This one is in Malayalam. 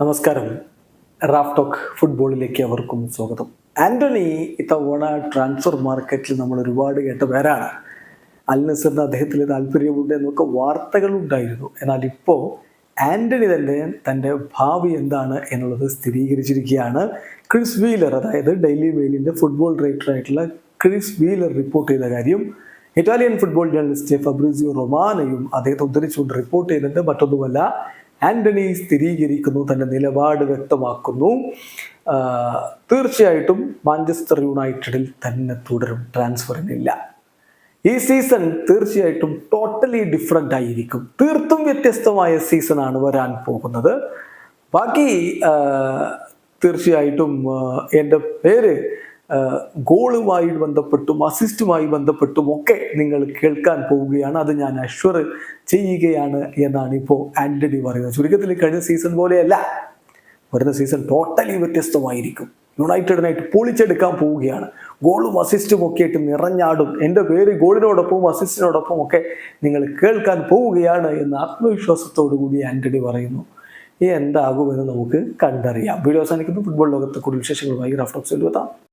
നമസ്കാരം. റാഫ്ടോക്ക് ഫുട്ബോളിലേക്ക് അവർക്കും സ്വാഗതം. ആന്റണി ഇത്തവണ ട്രാൻസ്ഫർ മാർക്കറ്റിൽ നമ്മൾ ഒരുപാട് കേട്ട പേരാണ്. അൽ അദ്ദേഹത്തിന് താല്പര്യമുണ്ട് എന്നൊക്കെ വാർത്തകൾ ഉണ്ടായിരുന്നു. എന്നാൽ ഇപ്പോൾ ആന്റണി തന്നെ തന്റെ ഭാവി എന്താണ് എന്നുള്ളത് സ്ഥിരീകരിച്ചിരിക്കുകയാണ്. ക്രിസ് വീലർ അതായത് ഡെയിലി മെയിലിന്റെ ഫുട്ബോൾ റൈറ്ററായിട്ടുള്ള ക്രിസ് വീലർ റിപ്പോർട്ട് ചെയ്ത കാര്യം ഇറ്റാലിയൻ ഫുട്ബോൾ ജേർണലിസ്റ്റ് ഫബ്രിസിയോ റൊമാനയും അദ്ദേഹത്തെ ഉദ്ധരിച്ചുകൊണ്ട് റിപ്പോർട്ട് ചെയ്തിട്ടുണ്ട് മറ്റൊന്നുമല്ല ആന്റണി സ്ഥിരീകരിക്കുന്നു തന്റെ നിലപാട് വ്യക്തമാക്കുന്നു. തീർച്ചയായിട്ടും മാഞ്ചസ്റ്റർ യുണൈറ്റഡിൽ തന്നെ തുടരും ട്രാൻസ്ഫറിനില്ല. ഈ സീസൺ തീർച്ചയായിട്ടും ടോട്ടലി ഡിഫറെന്റ് ആയിരിക്കും. തീർത്തും വ്യത്യസ്തമായ സീസണാണ് വരാൻ പോകുന്നത്. ബാക്കി തീർച്ചയായിട്ടും എന്റെ പേര് ഗോളുമായി ബന്ധപ്പെട്ടും അസിസ്റ്റുമായി ബന്ധപ്പെട്ടും ഒക്കെ നിങ്ങൾ കേൾക്കാൻ പോവുകയാണ്. അത് ഞാൻ അശ്വർ ചെയ്യുകയാണ് എന്നാണ് ഇപ്പോൾ ആന്റണി പറയുന്നത്. ചുരുക്കത്തിൽ കഴിഞ്ഞ സീസൺ പോലെയല്ല. വരുന്ന സീസൺ ടോട്ടലി വ്യത്യസ്തമായിരിക്കും. യുണൈറ്റഡിനായിട്ട് പൊളിച്ചെടുക്കാൻ പോവുകയാണ്. ഗോളും അസിസ്റ്റും ഒക്കെ ആയിട്ട് നിറഞ്ഞാടും. എന്റെ പേര് ഗോളിനോടൊപ്പം അസിസ്റ്റിനോടൊപ്പം ഒക്കെ നിങ്ങൾ കേൾക്കാൻ പോവുകയാണ് എന്ന് ആത്മവിശ്വാസത്തോടു കൂടി ആന്റണി പറയുന്നു. എന്താകുമെന്ന് നമുക്ക് കണ്ടറിയാം. വീഡിയോ അവസാനിക്കുന്നു. ഫുട്ബോൾ ലോകത്തെ കൂടുതൽ വിശേഷങ്ങളുമായി റഫ്റ്റോക്സിൽ എത്താം.